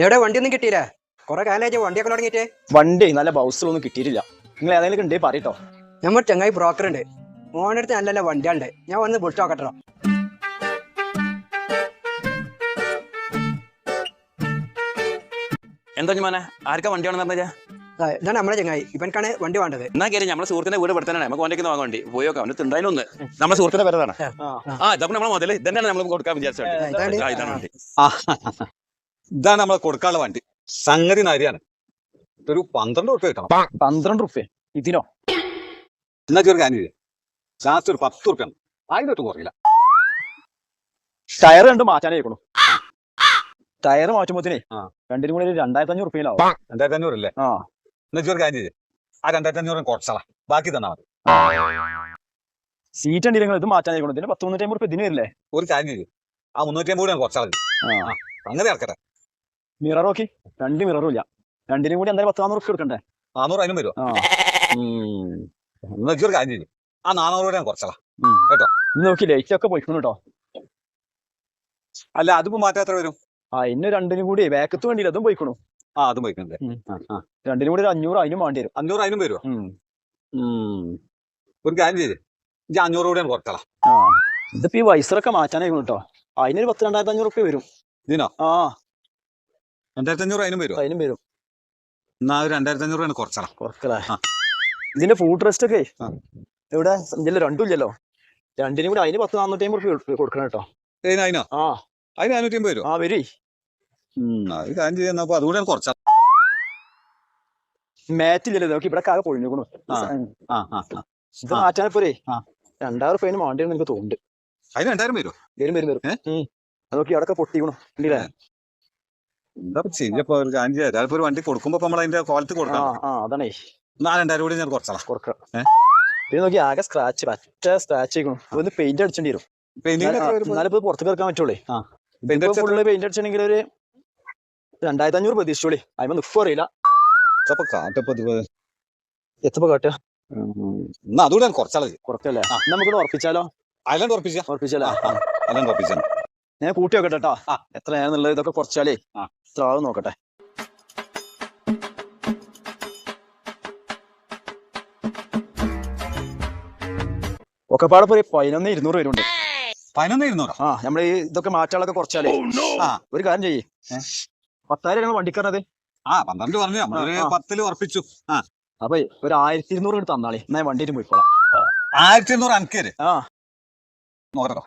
എവിടെ വണ്ടി ഒന്നും കിട്ടിയില്ല. കുറെ കാലായിട്ട് വണ്ടിയൊക്കെ തുടങ്ങിയിട്ട്. വണ്ടി നല്ല ബൗസിലൊന്നും കിട്ടിയിട്ടില്ല. നിങ്ങൾ ഏതെങ്കിലും ഉണ്ടേ പറയട്ടോ. നമ്മൾ ചങ്ങായി ബ്രോക്കർ ഉണ്ട് മോനടുത്ത് നല്ല നല്ല വണ്ടിയുണ്ട് ഞാൻ വന്ന് വിളിച്ചു നോക്കട്ടോ എന്താ മോനെ? ആർക്കാ വണ്ടി വേണമെന്ന് പറഞ്ഞാ ഇതാണ് നമ്മളെ ചങ്ങായി. ഇവൻക്കാണ് വണ്ടി വേണ്ടത്. എന്നാ കയറി നമ്മളെ സുഹൃത്തിന്റെ വീട് തന്നെ നമുക്ക് വണ്ടിക്ക് വാങ്ങാൻ വേണ്ടി. പോയോക്കാം അവന് തിണ്ടായിനൊന്ന് നമ്മളെ സുഹൃത്തിന്റെ പേരതാണ് ആ. ഇതൊക്കെ നമ്മളെ മുതൽ ഇതന്നെയാണ് നമ്മൾ കൊടുക്കാൻ വിചാരിച്ചത്. ഇതാണ്. നമ്മളെ കൊടുക്കാനുള്ള വണ്ടി. സംഗതി നരിയാണ്. ഒരു പന്ത്രണ്ട് റുപ്യ കിട്ടണം. പന്ത്രണ്ട് റുപ്യ ഇതിനോ? എന്നാ ഒരു കാര്യം. ലാസ്റ്റ് ഒരു പത്ത് റുപ്യ അതിനൊട്ട് കുറയില്ല ടയർ രണ്ട് മാറ്റാനായിക്കണു ടയർ മാറ്റുമ്പോത്തിനെ. രണ്ടിനും കൂടി ഒരു രണ്ടായിരത്തി അഞ്ഞൂറ് റുപ്യയിലാവും രണ്ടായിരത്തി അഞ്ഞൂറല്ലേ ആ. എന്നാ ഒരു കാര്യം ചെയ്യ്. ആ രണ്ടായിരത്തി അഞ്ഞൂറ് കുറച്ചാളാ. ബാക്കി തന്നാ മതി. സീറ്റ് ഉണ്ടെങ്കിൽ ഇത് മാറ്റാൻ ഇതിന് പത്ത് മുന്നൂറ്റി അമ്പത് ഇതിന് വരില്ലേ? ഒരു കാര്യം ചെയ്യ്. ആ മുന്നൂറ്റി അമ്പത് കൂടി അങ്ങനെ ഇറക്കട്ടെ മിറർ നോക്കി. രണ്ട് മിററും ഇല്ല. രണ്ടിനും കൂടി എന്തായാലും പത്ത് നാന്നൂറ് റുപ്യ എടുക്കണ്ടേ നാനൂറ് അതിനും വരുമോ ആ. എന്നാ ഒരു കാര്യം ചെയ്യും. ആ നാനൂറ് കൂടി കുറച്ചാളാ. കേട്ടോ. നോക്കി ലൈറ്റ് ഒക്കെ പോയിക്കണം കേട്ടോ. അല്ല അതിപ്പോ മാറ്റാത്ര വരും? ആ ഇന്ന് രണ്ടിനും കൂടി ബാക്കത്ത് വേണ്ടിയില്ല. അതും പോയിക്കണു ആ അതും പോയിക്കണ്ടേ. രണ്ടിനും കൂടി ഒരു അഞ്ഞൂറ് അതിനും വേണ്ടി വരും. അഞ്ഞൂറ് അതിനും വരുമോ. ഒരു കാര്യം ചെയ്യ്. ഇത് അഞ്ഞൂറ് കൂടെ പുറത്തളാം ഇതിപ്പോ ഈ വൈസറൊക്കെ മാറ്റാനായിരുന്നു കേട്ടോ. അതിനൊരു പത്ത് രണ്ടായിരത്തി അഞ്ഞൂറ് വരും. ഇതിനോ? ആ. രണ്ടായിരത്തി അഞ്ഞൂറ് അതിനും വരും അതിനും വരും. എന്നാ ഒരു രണ്ടായിരത്തി അഞ്ഞൂറ് കുറച്ചാ കുറച്ചാളാ. കുറക്കല്ലേ ഇതിന്റെ ഫുഡ് റെസ്റ്റ് ഒക്കെ. ഇവിടെ ഇതിൽ രണ്ടും ഇല്ലല്ലോ. രണ്ടിനും കൂടി അതിന് പത്ത് നാനൂറ്റി അമ്പത് കൊടുക്കണം കേട്ടോ. അതിനോ? ആ. അതിന് നാനൂറ്റി അമ്പത് വരും? ആ വരി. അത് കാര്യം ചെയ്യുന്നപ്പോ അതുകൂടെ കുറച്ചാ. മാറ്റില്ലല്ലോ നോക്കി ഇവിടെ ആകെ പൊഴിഞ്ഞു ആ. ആ ആ ആ. ഇത്. മാറ്റാൻ പോരെ. രണ്ടായിരം റുപ്യ വേണ്ടിയെന്ന് എനിക്ക് തോന്നുന്നുണ്ട്. അതിന് രണ്ടായിരം വരുമോ വരും വരും വരും. അത് നോക്കി അവിടെ പൊട്ടിക്കണു. ഇല്ലേ? എന്താ ചെയ്യപ്പോ ഒരു കാര്യം ചെയ്യാം. ചിലപ്പോ ഒരു വണ്ടി കൊടുക്കുമ്പോ നമ്മൾ അതിന്റെ ക്വാളിറ്റി കൊടുക്കണം. അതാണേ. കൂടി ഞാൻ കുറച്ചാളാ. പിന്നെ നോക്കി ആകെ സ്ക്രാച്ച് പറ്റ സ്ക്രാച്ച് ഒന്ന് പെയിന്റ് അടിച്ചേണ്ടി വരും എന്നാലും പുറത്തേക്ക് ഇറക്കാൻ പറ്റുള്ളേ. പെയിന്റ് അടിച്ചിട്ടുണ്ടെങ്കിൽ ഒരു രണ്ടായിരത്തി അഞ്ഞൂറ് പ്രതീക്ഷിച്ചോളി. അതിന് നിൽക്കും അറിയില്ല. ഇത് എത്തപ്പോ കാട്ടുക എന്നാ അതുകൂടെ ഞാൻ കുറച്ചാളെ കുറക്കല്ലേ? നമുക്ക് ഉറപ്പിച്ചാലോ? ഉറപ്പിച്ച. ഉറപ്പിച്ചാലോ? ഉറപ്പിച്ച. ഞാൻ കൂട്ടി നോക്കട്ടെ കേട്ടോ ആ. എത്രയാണെന്നുള്ളത് ഇതൊക്കെ കുറച്ചാലേ. ഇത്ര ആളും നോക്കട്ടെ. ഒക്കെ പാടെ പോയി പതിനൊന്ന് ഇരുന്നൂറ് പേരുണ്ട് പതിനൊന്ന് ഇരുന്നൂറ്? ആ നമ്മൾ ഇതൊക്കെ മാറ്റാളൊക്കെ കുറച്ചാലേ? ആ ഒരു കാര്യം ചെയ്യേ? പത്തായിരം ഞങ്ങൾ വണ്ടിക്കാരനത്. ആ പന്ത്രണ്ട് പറഞ്ഞു. നമ്മളൊരു ആ, ആ. പത്തിൽ ഉറപ്പിച്ചു. ആ. അപ്പൊ ഒരു ആയിരത്തി ഇരുന്നൂറ് എടുത്ത് തന്നാളി. എന്നാ ഞാൻ വണ്ടിയിട്ട് പോയിക്കോളാം. ആയിരത്തി ഇരുന്നൂറ് അനക്കേര് ആ. നോക്കട്ടോ.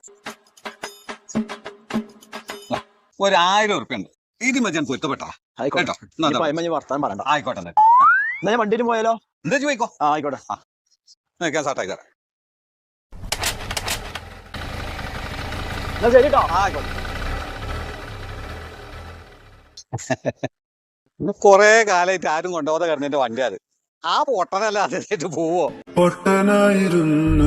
ആ, ഒരു ആയിരം ഉറുപ്പ്യ ഉണ്ട് ഇത് മതി ഞാൻ പൊരുത്തപ്പെട്ടാ ആയിക്കോട്ടെ. കേട്ടോ. വർത്താൻ പറയണ്ട. ആയിക്കോട്ടെ എന്നാ. ഞാൻ വണ്ടിയിട്ട് പോയാലോ? എന്താ ചോദിക്കോ ആ ആയിക്കോട്ടെ. ഞാൻ സ്റ്റാർട്ടായി തരാം എന്നാ ശരി കേട്ടോ ആയിക്കോട്ടെ. കൊറേ കാലായിട്ട് ആരും കൊണ്ടുപോകാതെ കിടന്നിട്ട് വണ്ടി അത്. ആ പൊട്ടനല്ല അതിനായിട്ട് പോവോ? പൊട്ടനായിരുന്നു